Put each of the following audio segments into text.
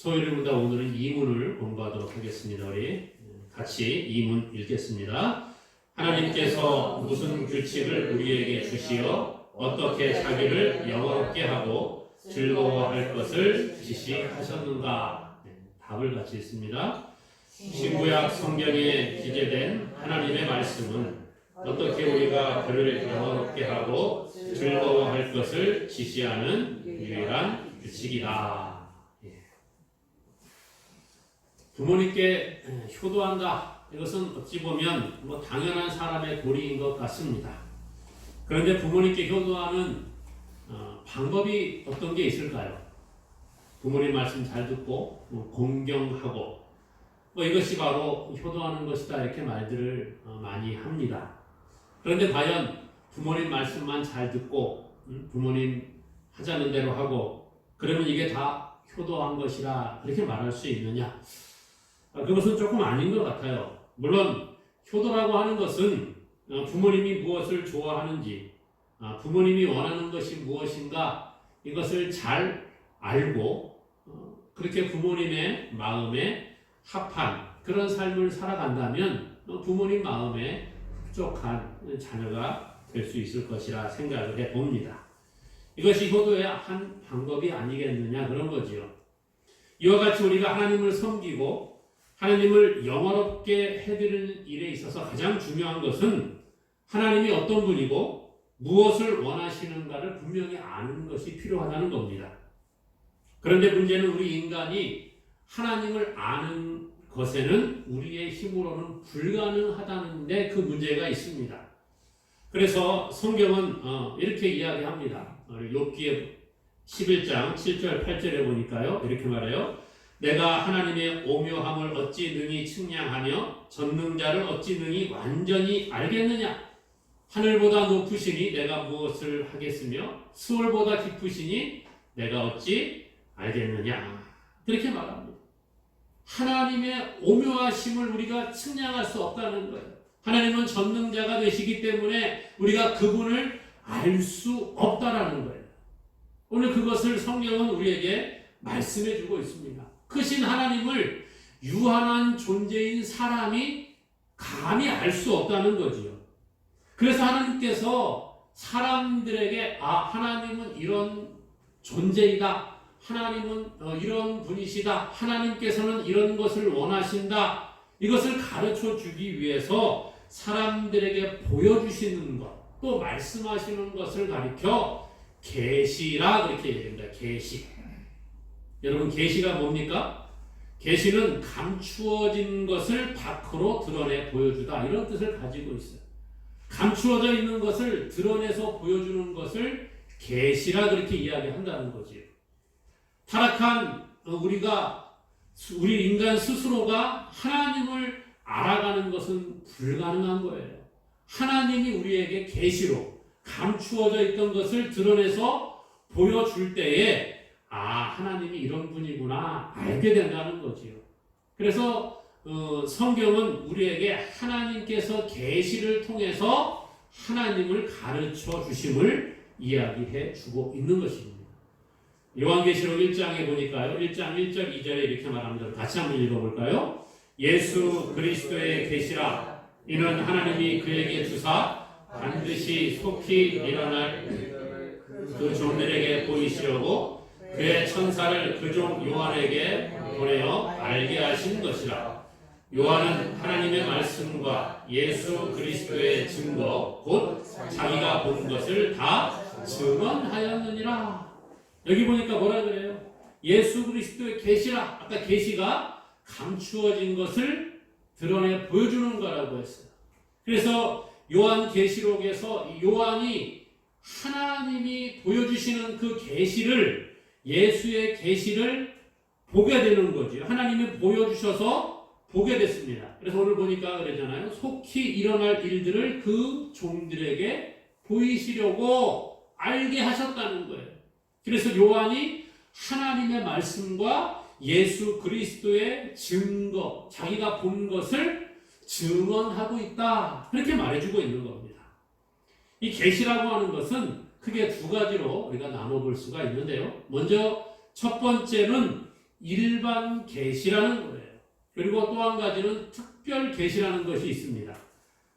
소위를보다 오늘은 이문을 공부하도록 하겠습니다. 우리 같이 이문 읽겠습니다. 하나님께서 무슨 규칙을 우리에게 주시어 어떻게 자기를 영화롭게 하고 즐거워할 것을 지시하셨는가? 네, 답을 같이 읽습니다. 신구약 성경에 기재된 하나님의 말씀은 어떻게 우리가 그를 영화롭게 하고 즐거워할 것을 지시하는 유일한 규칙이다. 예. 부모님께 효도한다. 이것은 어찌 보면 뭐 당연한 사람의 도리인 것 같습니다. 그런데 부모님께 효도하는 어, 방법이 어떤 게 있을까요? 부모님 말씀 잘 듣고 뭐 공경하고 뭐 이것이 바로 효도하는 것이다 이렇게 말들을 어, 많이 합니다. 그런데 과연 부모님 말씀만 잘 듣고 음, 부모님 하자는 대로 하고 그러면 이게 다 효도한 것이라 그렇게 말할 수 있느냐? 아, 그것은 조금 아닌 것 같아요. 물론 효도라고 하는 것은 어, 부모님이 무엇을 좋아하는지 아, 부모님이 원하는 것이 무엇인가 이것을 잘 알고 어, 그렇게 부모님의 마음에 합한 그런 삶을 살아간다면 어, 부모님 마음에 흡족한 자녀가 될 수 있을 것이라 생각을 해 봅니다. 이것이 효도의 한 방법이 아니겠느냐 그런 거지요. 이와 같이 우리가 하나님을 섬기고 하나님을 영원롭게 해드리는 일에 있어서 가장 중요한 것은 하나님이 어떤 분이고 무엇을 원하시는가를 분명히 아는 것이 필요하다는 겁니다. 그런데 문제는 우리 인간이 하나님을 아는 것에는 우리의 힘으로는 불가능하다는데 그 문제가 있습니다. 그래서 성경은 어, 이렇게 이야기합니다. 욥기의 11장 7절 8절에 보니까요. 이렇게 말해요. 내가 하나님의 오묘함을 어찌 능히 측량하며 전능자를 어찌 능히 완전히 알겠느냐? 하늘보다 높으시니 내가 무엇을 하겠으며 수월보다 깊으시니 내가 어찌 알겠느냐? 그렇게 말합니다. 하나님의 오묘하심을 우리가 측량할 수 없다는 거예요. 하나님은 전능자가 되시기 때문에 우리가 그분을 알 수 없다라는 거예요. 오늘 그것을 성경은 우리에게 말씀해 주고 있습니다. 크신 하나님을 유한한 존재인 사람이 감히 알 수 없다는 거지요. 그래서 하나님께서 사람들에게 아 하나님은 이런 존재이다. 하나님은 어, 이런 분이시다. 하나님께서는 이런 것을 원하신다. 이것을 가르쳐 주기 위해서 사람들에게 보여주시는 것, 또 말씀하시는 것을 가리켜 계시라 그렇게 얘기합니다. 계시. 여러분 계시가 뭡니까? 계시는 감추어진 것을 밖으로 드러내 보여주다 이런 뜻을 가지고 있어요. 감추어져 있는 것을 드러내서 보여주는 것을 계시라 그렇게 이야기한다는 거지요. 타락한 우리가 우리 인간 스스로가 하나님을 알아가는 것은 불가능한 거예요. 하나님이 우리에게 계시로 감추어져 있던 것을 드러내서 보여줄 때에 아 하나님이 이런 분이구나 알게 된다는 거지요. 그래서 어, 성경은 우리에게 하나님께서 계시를 통해서 하나님을 가르쳐 주심을 이야기해 주고 있는 것입니다. 요한계시록 1장에 보니까요. 1장 1절 2절에 이렇게 말합니다. 같이 한번 읽어볼까요? 예수 그리스도의 계시라 이는 하나님이 그에게 주사 반드시 속히 일어날 그 종들에게 보이시려고 그의 천사를 그 종 요한에게 보내어 알게 하신 것이라. 요한은 하나님의 말씀과 예수 그리스도의 증거 곧 자기가 본 것을 다 증언하였느니라. 여기 보니까 뭐라 그래요? 예수 그리스도의 계시라. 아까 계시가 감추어진 것을 드러내 보여주는 거라고 했어요. 그래서 요한 계시록에서 요한이 하나님이 보여주시는 그 계시를 예수의 계시를 보게 되는 거죠. 하나님이 보여주셔서 보게 됐습니다. 그래서 오늘 보니까 그러잖아요. 속히 일어날 일들을 그 종들에게 보이시려고 알게 하셨다는 거예요. 그래서 요한이 하나님의 말씀과 예수 그리스도의 증거, 자기가 본 것을 증언하고 있다. 그렇게 말해주고 있는 겁니다. 이 계시라고 하는 것은 크게 두 가지로 우리가 나눠볼 수가 있는데요. 먼저 첫 번째는 일반 계시라는 거예요. 그리고 또 한 가지는 특별 계시라는 것이 있습니다.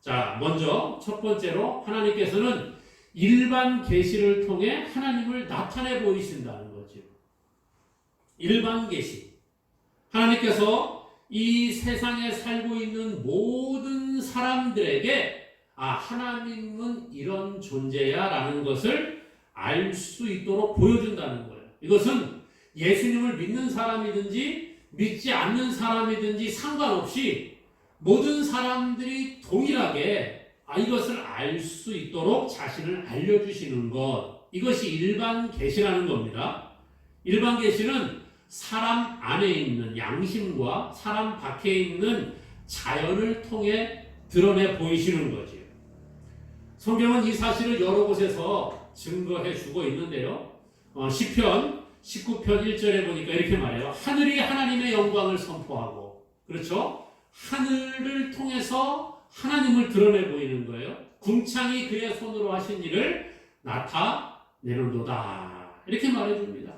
자, 먼저 첫 번째로 하나님께서는 일반 계시를 통해 하나님을 나타내 보이신다는 거죠. 일반 계시. 하나님께서 이 세상에 살고 있는 모든 사람들에게 아, 하나님은 이런 존재야 라는 것을 알 수 있도록 보여준다는 거예요. 이것은 예수님을 믿는 사람이든지 믿지 않는 사람이든지 상관없이 모든 사람들이 동일하게 아, 이것을 알 수 있도록 자신을 알려주시는 것. 이것이 일반 계시라는 겁니다. 일반 계시는 사람 안에 있는 양심과 사람 밖에 있는 자연을 통해 드러내 보이시는 거지요. 성경은 이 사실을 여러 곳에서 증거해 주고 있는데요. 어, 시편 19편 1절에 보니까 이렇게 말해요. 하늘이 하나님의 영광을 선포하고 그렇죠? 하늘을 통해서 하나님을 드러내 보이는 거예요. 궁창이 그의 손으로 하신 일을 나타내는도다. 이렇게 말해줍니다.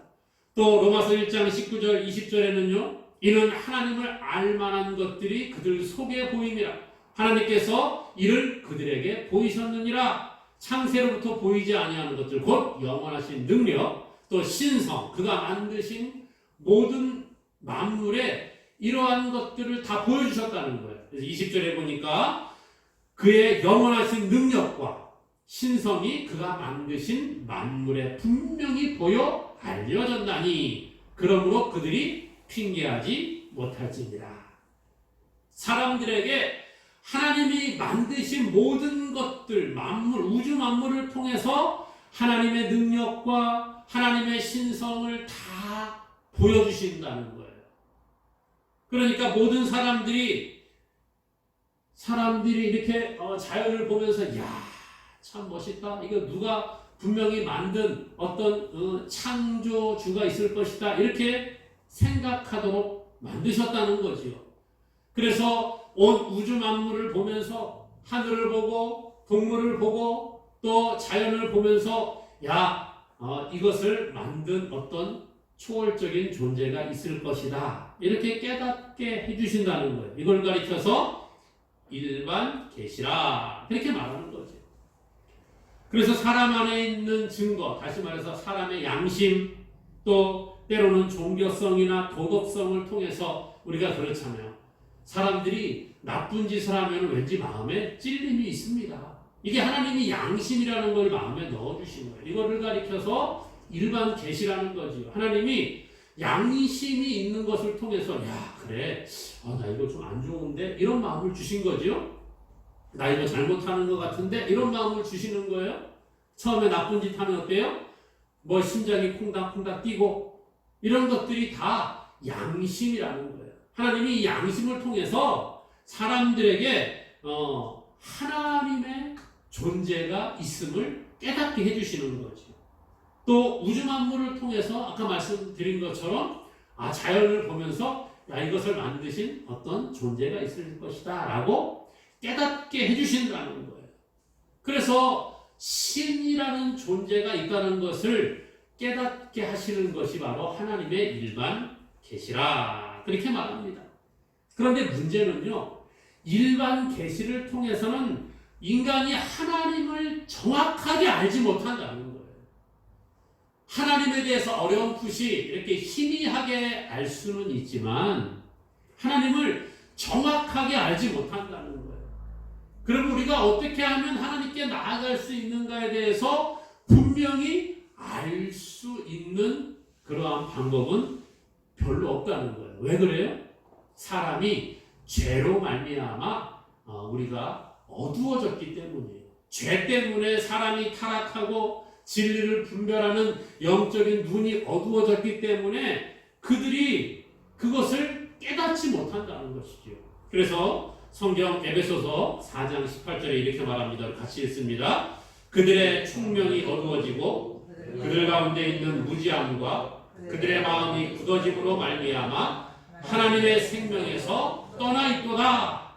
또 로마서 1장 19절 20절에는요. 이는 하나님을 알 만한 것들이 그들 속에 보임이라. 하나님께서 이를 그들에게 보이셨느니라. 창세로부터 보이지 아니하는 것들 곧 영원하신 능력 또 신성 그가 만드신 모든 만물에 이러한 것들을 다 보여주셨다는 거예요. 그래서 20절에 보니까 그의 영원하신 능력과 신성이 그가 만드신 만물에 분명히 보여 알려졌나니 그러므로 그들이 핑계하지 못할지니라. 사람들에게 하나님이 만드신 모든 것들, 만물, 우주 만물을 통해서 하나님의 능력과 하나님의 신성을 다 보여주신다는 거예요. 그러니까 모든 사람들이 사람들이 이렇게 어, 자연을 보면서 야, 참 멋있다. 이거 누가 분명히 만든 어떤 어, 창조주가 있을 것이다. 이렇게 생각하도록 만드셨다는 거지요. 그래서 온 우주 만물을 보면서 하늘을 보고 동물을 보고 또 자연을 보면서 야 어, 이것을 만든 어떤 초월적인 존재가 있을 것이다 이렇게 깨닫게 해주신다는 거예요. 이걸 가리켜서 일반 계시라 이렇게 말하는 거죠. 그래서 사람 안에 있는 증거, 다시 말해서 사람의 양심 또 때로는 종교성이나 도덕성을 통해서 우리가 그렇잖아요. 사람들이 나쁜 짓을 하면 왠지 마음에 찔림이 있습니다. 이게 하나님이 양심이라는 걸 마음에 넣어주신 거예요. 이거를 가리켜서 일반 계시라는 거지요. 하나님이 양심이 있는 것을 통해서 야 그래 아, 나 이거 좀 안 좋은데 이런 마음을 주신 거지요. 나 이거 잘못하는 것 같은데 이런 마음을 주시는 거예요. 처음에 나쁜 짓 하면 어때요? 뭐 심장이 콩닥콩닥 뛰고 이런 것들이 다 양심이라는 거예요. 하나님이 이 양심을 통해서 사람들에게 어, 하나님의 존재가 있음을 깨닫게 해주시는 거죠. 또 우주 만물을 통해서 아까 말씀드린 것처럼 아 자연을 보면서 야 이것을 만드신 어떤 존재가 있을 것이다 라고 깨닫게 해주신다는 거예요. 그래서 신이라는 존재가 있다는 것을 깨닫게 하시는 것이 바로 하나님의 일반 계시라 그렇게 말합니다. 그런데 문제는요. 일반 계시를 통해서는 인간이 하나님을 정확하게 알지 못한다는 거예요. 하나님에 대해서 어렴풋이 이렇게 희미하게 알 수는 있지만 하나님을 정확하게 알지 못한다는 거예요. 그럼 우리가 어떻게 하면 하나님께 나아갈 수 있는가에 대해서 분명히 알 수 있는 그러한 방법은 별로 없다는 거예요. 왜 그래요? 사람이 죄로 말미암아 어, 우리가 어두워졌기 때문이에요. 죄 때문에 사람이 타락하고 진리를 분별하는 영적인 눈이 어두워졌기 때문에 그들이 그것을 깨닫지 못한다는 것이죠. 그래서 성경 에베소서 4장 18절에 이렇게 말합니다. 같이 읽습니다. 그들의 총명이 어두워지고 그들 가운데 있는 무지함과 그들의 마음이 굳어짐으로 말미암아 하나님의 생명에서 떠나 있도다.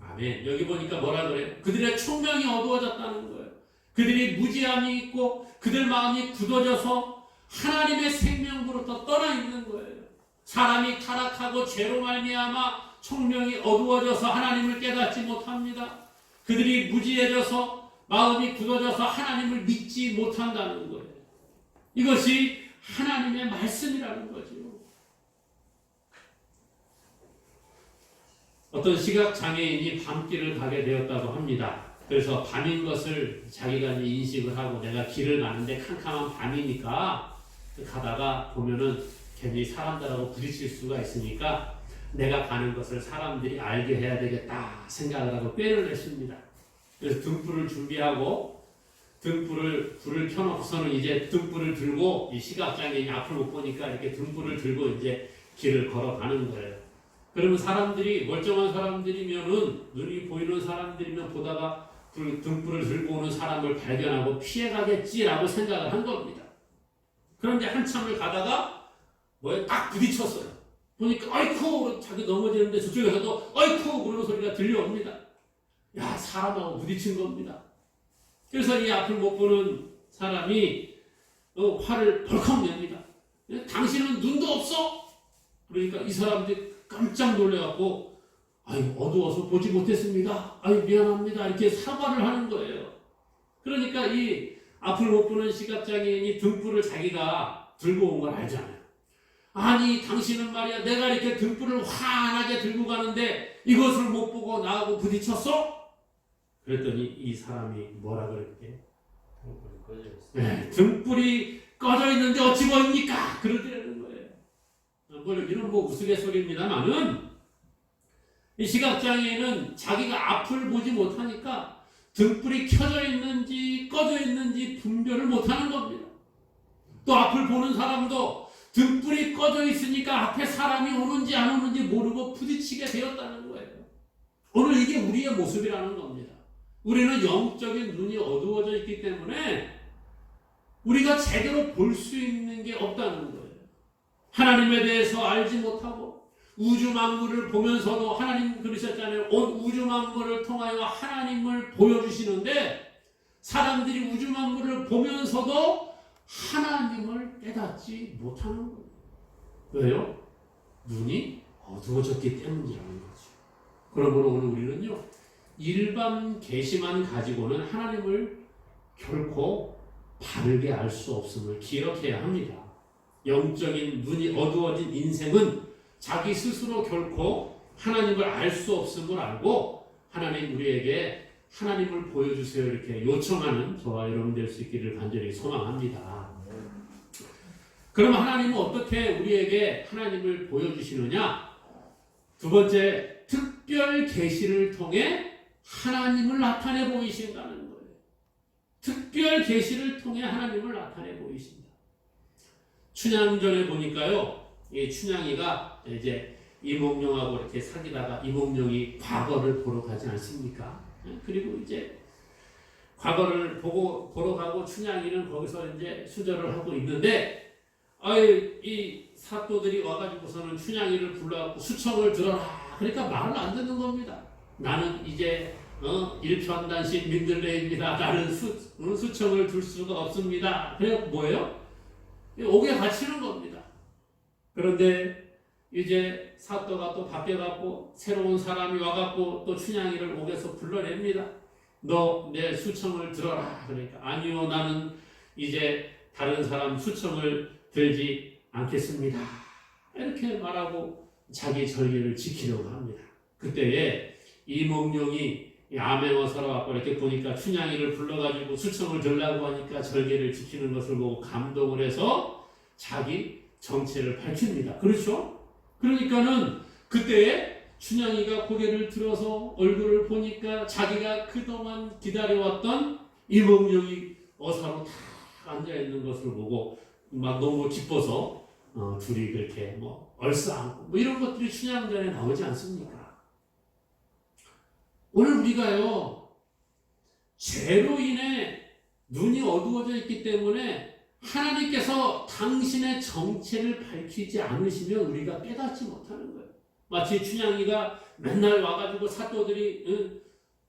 아멘. 여기 보니까 뭐라 그래요? 그들의 총명이 어두워졌다는 거예요. 그들이 무지함이 있고 그들 마음이 굳어져서 하나님의 생명으로부터 떠나 있는 거예요. 사람이 타락하고 죄로 말미암아 총명이 어두워져서 하나님을 깨닫지 못합니다. 그들이 무지해져서 마음이 굳어져서 하나님을 믿지 못한다는 거예요. 이것이 하나님의 말씀이라는 거죠. 어떤 시각 장애인이 밤길을 가게 되었다고 합니다. 그래서 밤인 것을 자기가 인식을 하고 내가 길을 가는데 캄캄한 밤이니까 가다가 보면은 괜히 사람들하고 부딪힐 수가 있으니까 내가 가는 것을 사람들이 알게 해야 되겠다 생각을 하고 꾀를 냈습니다. 그래서 등불을 준비하고 등불을 불을 켜놓고서는 이제 등불을 들고 이 시각장애인이 앞을 못 보니까 이렇게 등불을 들고 이제 길을 걸어가는 거예요. 그러면 사람들이 멀쩡한 사람들이면은 눈이 보이는 사람들이면 보다가 불, 등불을 들고 오는 사람을 발견하고 피해가겠지라고 생각을 한 겁니다. 그런데 한참을 가다가 뭐에 딱 부딪혔어요. 보니까 아이쿠 자기 넘어지는데 저쪽에서도 아이쿠 그러는 소리가 들려옵니다. 야 사람하고 부딪힌 겁니다. 그래서 이 앞을 못 보는 사람이 어, 화를 벌컥 냅니다. 당신은 눈도 없어? 그러니까 이 사람들이 깜짝 놀래갖고 아유 어두워서 보지 못했습니다. 아유 미안합니다. 이렇게 사과를 하는 거예요. 그러니까 이 앞을 못 보는 시각장애인이 등불을 자기가 들고 온 걸 알잖아요. 아니 당신은 말이야 내가 이렇게 등불을 환하게 들고 가는데 이것을 못 보고 나하고 부딪혔어? 그랬더니 이 사람이 뭐라 그랬게? 등불이 꺼져 있어. 네, 등불이 꺼져 있는데 어찌 보입니까? 그러더라는 거예요. 뭐 이런 뭐 우스갯소리입니다만은 이 시각장애인은 자기가 앞을 보지 못하니까 등불이 켜져 있는지 꺼져 있는지 분별을 못하는 겁니다. 또 앞을 보는 사람도 등불이 꺼져 있으니까 앞에 사람이 오는지 안 오는지 모르고 부딪히게 되었다는 거예요. 오늘 이게 우리의 모습이라는 겁니다. 우리는 영적인 눈이 어두워져 있기 때문에 우리가 제대로 볼 수 있는 게 없다는 거예요. 하나님에 대해서 알지 못하고 우주 만물을 보면서도 하나님 그러셨잖아요. 온 우주 만물을 통하여 하나님을 보여주시는데 사람들이 우주 만물을 보면서도 하나님을 깨닫지 못하는 거예요. 왜요? 눈이 어두워졌기 때문이라는 거죠. 그러므로 오늘 우리는요, 일반 계시만 가지고는 하나님을 결코 바르게 알 수 없음을 기억해야 합니다. 영적인 눈이 어두워진 인생은 자기 스스로 결코 하나님을 알 수 없음을 알고 하나님 우리에게 하나님을 보여주세요 이렇게 요청하는 저와 여러분 될 수 있기를 간절히 소망합니다. 그럼 하나님은 어떻게 우리에게 하나님을 보여주시느냐? 두 번째 특별 계시를 통해 하나님을 나타내 보이신다는 거예요. 특별 계시를 통해 하나님을 나타내 보이신다. 춘향전에 보니까요, 이 춘향이가 이제 이몽룡하고 이렇게 사귀다가 이몽룡이 과거를 보러 가지 않습니까? 그리고 이제 과거를 보고 보러 가고 춘향이는 거기서 이제 수절을 하고 있는데, 아이 이 사또들이 와가지고서는 춘향이를 불러갖고 수청을 들어라. 그러니까 말을 안 듣는 겁니다. 나는 이제 어, 일편단심 민들레입니다. 나는 수, 어, 수청을 둘 수가 없습니다. 그래 뭐예요? 옥에 갇히는 겁니다. 그런데 이제 사또가 또 바뀌어갖고 새로운 사람이 와갖고 또 춘향이를 옥에서 불러냅니다. 너 내 수청을 들어라. 그러니까 아니요 나는 이제 다른 사람 수청을 들지 않겠습니다. 이렇게 말하고 자기 절개를 지키려고 합니다. 그때에 이몽룡이 암행어사로 왔고 이렇게 보니까 춘향이를 불러가지고 수청을 들라고 하니까 절개를 지키는 것을 보고 감동을 해서 자기 정체를 밝힙니다. 그렇죠? 그러니까는 그때에 춘향이가 고개를 들어서 얼굴을 보니까 자기가 그동안 기다려왔던 이몽룡이 어사로 다 앉아있는 것을 보고 막 너무 기뻐서 어, 둘이 그렇게 뭐 얼싸안고 뭐 이런 것들이 춘향전에 나오지 않습니까? 오늘 우리가요, 죄로 인해 눈이 어두워져 있기 때문에 하나님께서 당신의 정체를 밝히지 않으시면 우리가 깨닫지 못하는 거예요. 마치 춘향이가 맨날 와가지고 사또들이 응,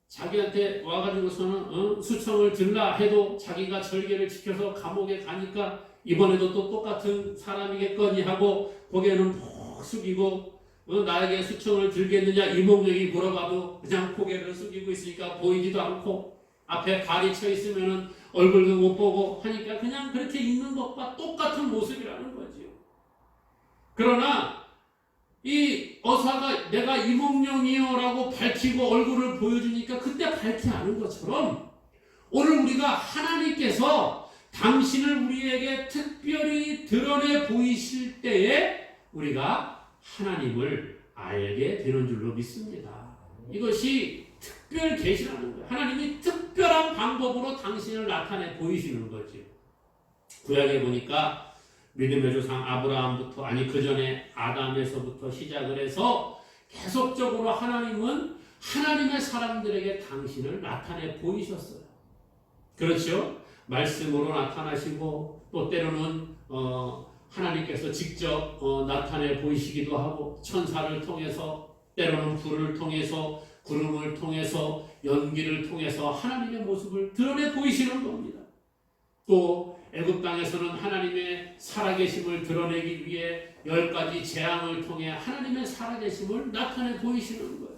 자기한테 와가지고서는 응, 수청을 들라 해도 자기가 절개를 지켜서 감옥에 가니까 이번에도 또 똑같은 사람이겠거니 하고 거기에는 숙이고 어, 나에게 수청을 들겠느냐 이몽룡이 물어봐도 그냥 고개를 숙이고 있으니까 보이지도 않고 앞에 발이 쳐 있으면은 얼굴도 못 보고 하니까 그냥 그렇게 있는 것과 똑같은 모습이라는 거지요. 그러나 이 어사가 내가 이몽룡이요라고 밝히고 얼굴을 보여주니까 그때 밝히 않은 것처럼 오늘 우리가 하나님께서 당신을 우리에게 특별히 드러내 보이실 때에 우리가 하나님을 알게 되는 줄로 믿습니다. 이것이 특별 계시라는 거예요. 하나님이 특별한 방법으로 당신을 나타내 보이시는 거죠. 구약에 보니까 믿음의 조상 아브라함부터 아니 그 전에 아담에서부터 시작을 해서 계속적으로 하나님은 하나님의 사람들에게 당신을 나타내 보이셨어요. 그렇죠? 말씀으로 나타나시고 또 때로는 어, 하나님께서 직접 어, 나타내 보이시기도 하고 천사를 통해서 때로는 불을 통해서 구름을 통해서 연기를 통해서 하나님의 모습을 드러내 보이시는 겁니다. 또 애굽 땅에서는 하나님의 살아계심을 드러내기 위해 열 가지 재앙을 통해 하나님의 살아계심을 나타내 보이시는 거예요.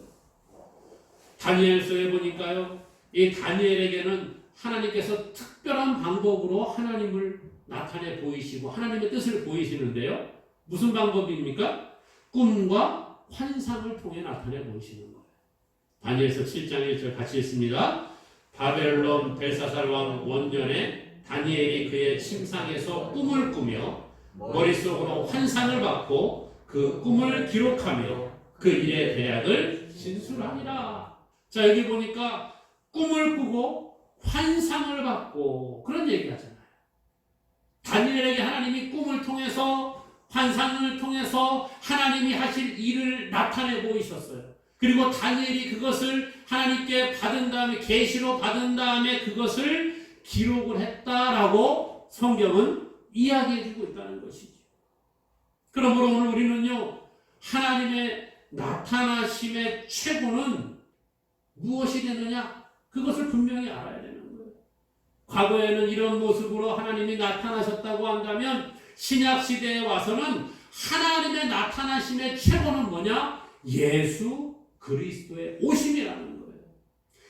다니엘서에 보니까요, 이 다니엘에게는 하나님께서 특별한 방법으로 하나님을 나타내 보이시고 하나님의 뜻을 보이시는데요. 무슨 방법입니까? 꿈과 환상을 통해 나타내 보이시는 거예요. 다니엘서 7장 1절 같이 읽습니다. 바벨론 벨사살 왕 원년에 다니엘이 그의 침상에서 꿈을 꾸며 머릿속으로 환상을 받고 그 꿈을 기록하며 그 일의 대학을 진술하니라. 자 여기 보니까 꿈을 꾸고 환상을 받고 그런 얘기 하잖아요. 다니엘에게 하나님이 꿈을 통해서 환상을 통해서 하나님이 하실 일을 나타내 보이셨어요. 그리고 다니엘이 그것을 하나님께 받은 다음에 계시로 받은 다음에 그것을 기록을 했다라고 성경은 이야기해주고 있다는 것이죠. 그러므로 오늘 우리는요 하나님의 나타나심의 최고는 무엇이 되느냐 그것을 분명히 알아야 거예요. 과거에는 이런 모습으로 하나님이 나타나셨다고 한다면 신약 시대에 와서는 하나님의 나타나심의 최고는 뭐냐? 예수 그리스도의 오심이라는 거예요.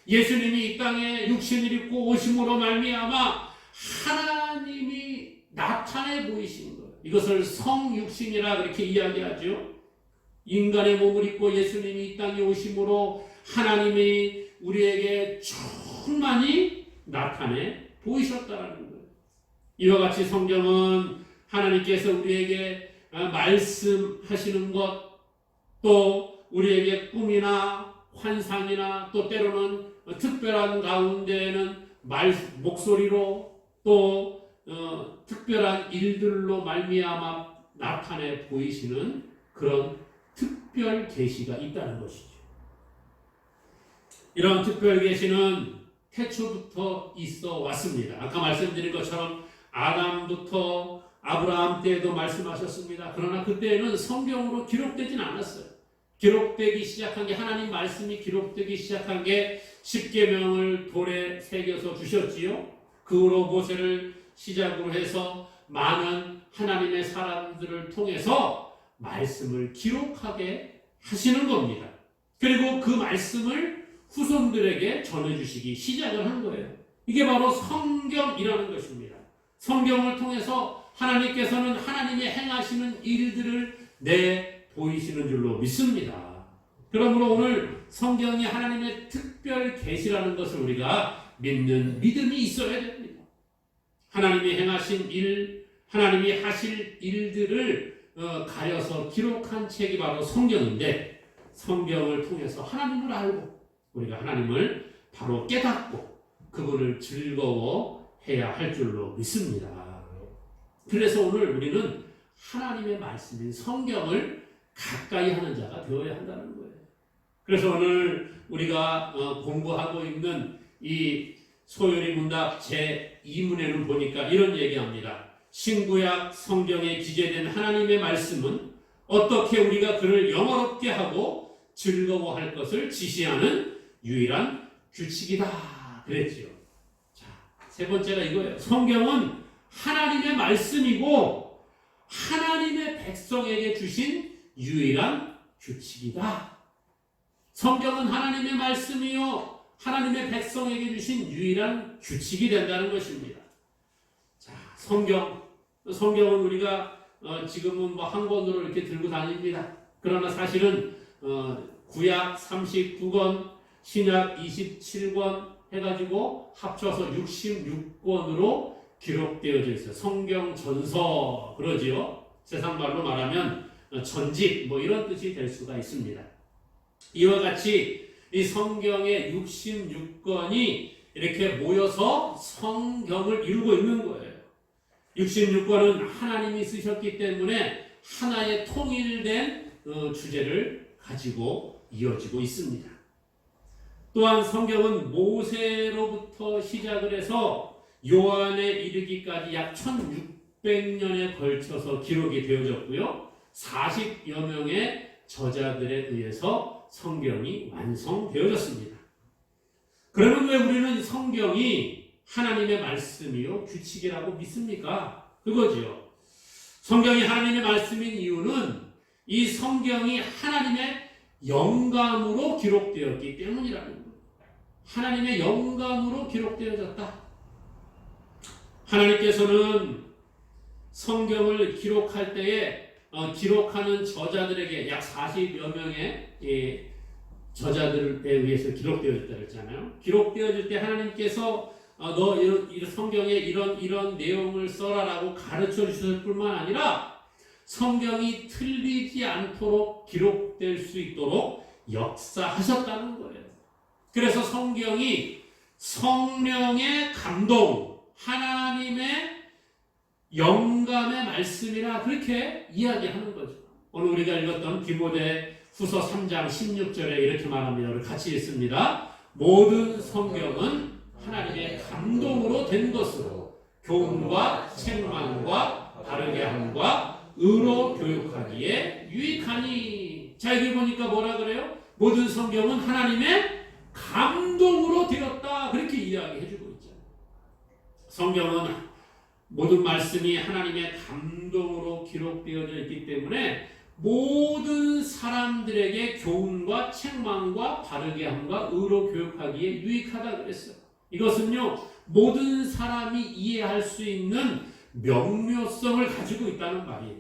예수님이 이 땅에 육신을 입고 오심으로 말미암아 하나님이 나타내 보이신 거예요. 이것을 성육신이라 그렇게 이야기하죠. 인간의 몸을 입고 예수님이 이 땅에 오심으로 하나님이 우리에게 충만히 나타내 보이셨다라는 거예요. 이와 같이 성경은 하나님께서 우리에게 어, 말씀하시는 것, 또 우리에게 꿈이나 환상이나 또 때로는 특별한 가운데에는 말 목소리로 또 어, 특별한 일들로 말미암아 나타내 보이시는 그런 특별 계시가 있다는 것이죠. 이런 특별 계시는 태초부터 있어 왔습니다. 아까 말씀드린 것처럼 아담부터 아브라함 때에도 말씀하셨습니다. 그러나 그때는 성경으로 기록되진 않았어요. 기록되기 시작한 게 하나님 말씀이 기록되기 시작한 게 십계명을 돌에 새겨서 주셨지요. 그 후로 모세를 시작으로 해서 많은 하나님의 사람들을 통해서 말씀을 기록하게 하시는 겁니다. 그리고 그 말씀을 후손들에게 전해주시기 시작을 한 거예요. 이게 바로 성경이라는 것입니다. 성경을 통해서 하나님께서는 하나님의 행하시는 일들을 내 보이시는 줄로 믿습니다. 그러므로 오늘 성경이 하나님의 특별 계시라는 것을 우리가 믿는 믿음이 있어야 됩니다. 하나님이 행하신 일, 하나님이 하실 일들을 어, 가려서 기록한 책이 바로 성경인데 성경을 통해서 하나님을 알고 우리가 하나님을 바로 깨닫고 그분을 즐거워해야 할 줄로 믿습니다. 그래서 오늘 우리는 하나님의 말씀인 성경을 가까이 하는 자가 되어야 한다는 거예요. 그래서 오늘 우리가 어, 공부하고 있는 이 소요리 문답 제 2문에는 보니까 이런 얘기합니다. 신구약 성경에 기재된 하나님의 말씀은 어떻게 우리가 그를 영어롭게 하고 즐거워할 것을 지시하는 유일한 규칙이다. 그랬지요. 자, 세 번째가 이거예요. 성경은 하나님의 말씀이고 하나님의 백성에게 주신 유일한 규칙이다. 성경은 하나님의 말씀이요 하나님의 백성에게 주신 유일한 규칙이 된다는 것입니다. 자, 성경 성경은 우리가 어, 지금은 뭐 한 권으로 이렇게 들고 다닙니다. 그러나 사실은 어, 구약 39권, 신약 27권 해가지고 합쳐서 66권으로 기록되어져 있어요. 성경 전서 그러지요. 세상 말로 말하면 어, 전집 뭐 이런 뜻이 될 수가 있습니다. 이와 같이 이 성경의 66권이 이렇게 모여서 성경을 이루고 있는 거예요. 66권은 하나님이 쓰셨기 때문에 하나의 통일된 어, 주제를 가지고 이어지고 있습니다. 또한 성경은 모세로부터 시작을 해서 요한에 이르기까지 약 1600년에 걸쳐서 기록이 되어졌고요. 40여 명의 저자들에 의해서 성경이 완성되어졌습니다. 그러면 왜 우리는 성경이 하나님의 말씀이요 규칙이라고 믿습니까? 그거지요. 성경이 하나님의 말씀인 이유는 이 성경이 하나님의 영감으로 기록되었기 때문이라는 거예요. 하나님의 영감으로 기록되어졌다. 하나님께서는 성경을 기록할 때에 어, 기록하는 저자들에게 약 40여 명의 예, 저자들에 의해서 기록되어졌다 그랬잖아요. 기록되어질 때 하나님께서 어, 너 이런, 이런 성경에 이런 이런 내용을 써라라고 가르쳐 주셨을 뿐만 아니라 성경이 틀리지 않도록 기록될 수 있도록 역사하셨다는 거예요. 그래서 성경이 성령의 감동, 하나님의 영감의 말씀이라 그렇게 이야기하는 거죠. 오늘 우리가 읽었던 디모데 후서 3장 16절에 이렇게 말합니다. 우리 같이 읽습니다. 모든 성경은 하나님의 감동으로 된 것으로 교훈과 책망과 바르게 함과 의로 교육하기에 유익하니. 자 여기 보니까 뭐라 그래요? 모든 성경은 하나님의 감동으로 되었다. 그렇게 이야기해주고 있잖아요. 성경은 모든 말씀이 하나님의 감동으로 기록되어져 있기 때문에 모든 사람들에게 교훈과 책망과 바르게 함과 의로 교육하기에 유익하다 그랬어요. 이것은요 모든 사람이 이해할 수 있는 명료성을 가지고 있다는 말이에요.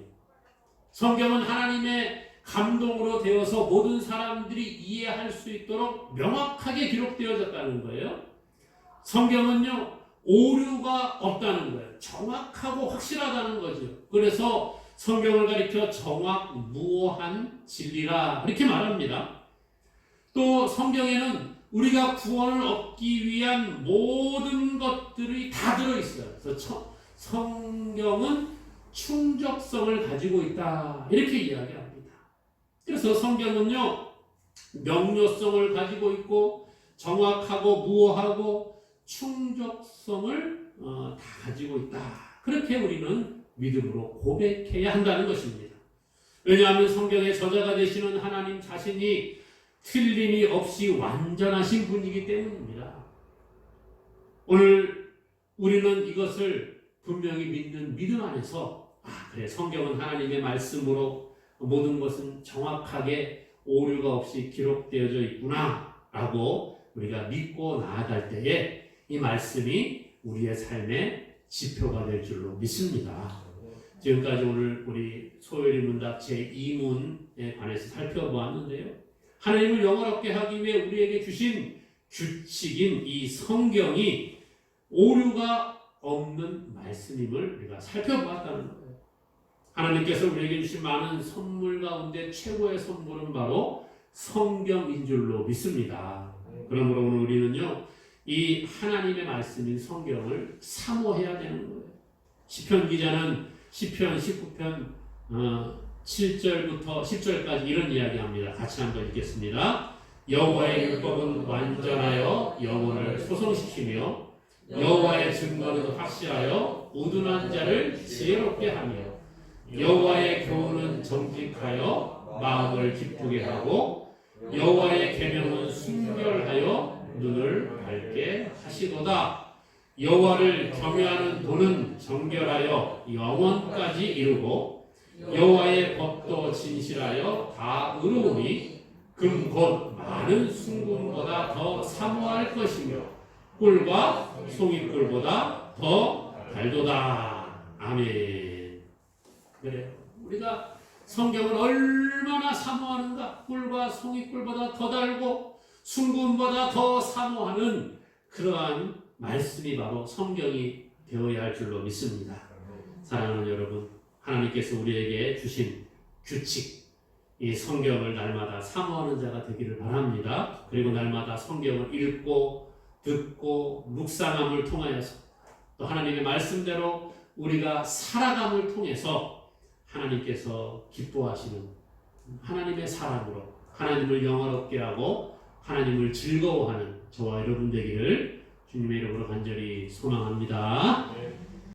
성경은 하나님의 감동으로 되어서 모든 사람들이 이해할 수 있도록 명확하게 기록되어졌다는 거예요. 성경은요 오류가 없다는 거예요. 정확하고 확실하다는 거죠. 그래서 성경을 가리켜 정확 무오한 진리라 이렇게 말합니다. 또 성경에는 우리가 구원을 얻기 위한 모든 것들이 다 들어 있어요. 그래서 성경은 충족성을 가지고 있다 이렇게 이야기합니다. 그래서 성경은요 명료성을 가지고 있고 정확하고 무오하고 충족성을 어, 다 가지고 있다. 그렇게 우리는 믿음으로 고백해야 한다는 것입니다. 왜냐하면 성경의 저자가 되시는 하나님 자신이 틀림이 없이 완전하신 분이기 때문입니다. 오늘 우리는 이것을 분명히 믿는 믿음 안에서 아 그래 성경은 하나님의 말씀으로 모든 것은 정확하게 오류가 없이 기록되어져 있구나라고 우리가 믿고 나아갈 때에 이 말씀이 우리의 삶의 지표가 될 줄로 믿습니다. 지금까지 오늘 우리 소요리 문답 제2문에 관해서 살펴보았는데요. 하나님을 영원롭게 하기 위해 우리에게 주신 규칙인 이 성경이 오류가 없는 말씀임을 우리가 살펴보았다는 거예요. 하나님께서 우리에게 주신 많은 선물 가운데 최고의 선물은 바로 성경인 줄로 믿습니다. 그러므로 오늘 우리는요, 이 하나님의 말씀인 성경을 사모해야 되는 거예요. 시편 기자는 시편 19편 어, 7절부터 10절까지 이런 이야기합니다. 같이 한번 읽겠습니다. 여호와의 율법은 완전하여 영혼을 소성시키며 여호와의 증거는 확실하여 우둔한 자를 지혜롭게 하며 여호와의 교훈은 정직하여 마음을 기쁘게 하고 여호와의 계명은 순결하여 눈을 밝게 하시도다. 여호와를 경외하는 도는 정결하여 영원까지 이루고 여호와의 법도 진실하여 다 의로우니 금곧 많은 순금보다 더 사모할 것이며 꿀과 송이꿀보다 더 달도다. 아멘. 그래 우리가 성경을 얼마나 사모하는가? 꿀과 송이꿀보다 더 달고 순금보다 더 사모하는 그러한 말씀이 바로 성경이 되어야 할 줄로 믿습니다. 사랑하는 여러분, 하나님께서 우리에게 주신 규칙, 이 성경을 날마다 사모하는 자가 되기를 바랍니다. 그리고 날마다 성경을 읽고 듣고 묵상함을 통하여서 또 하나님의 말씀대로 우리가 살아감을 통해서 하나님께서 기뻐하시는 하나님의 사랑으로 하나님을 영화롭게 하고 하나님을 즐거워하는 저와 여러분 되기를 주님의 이름으로 간절히 소망합니다. 네.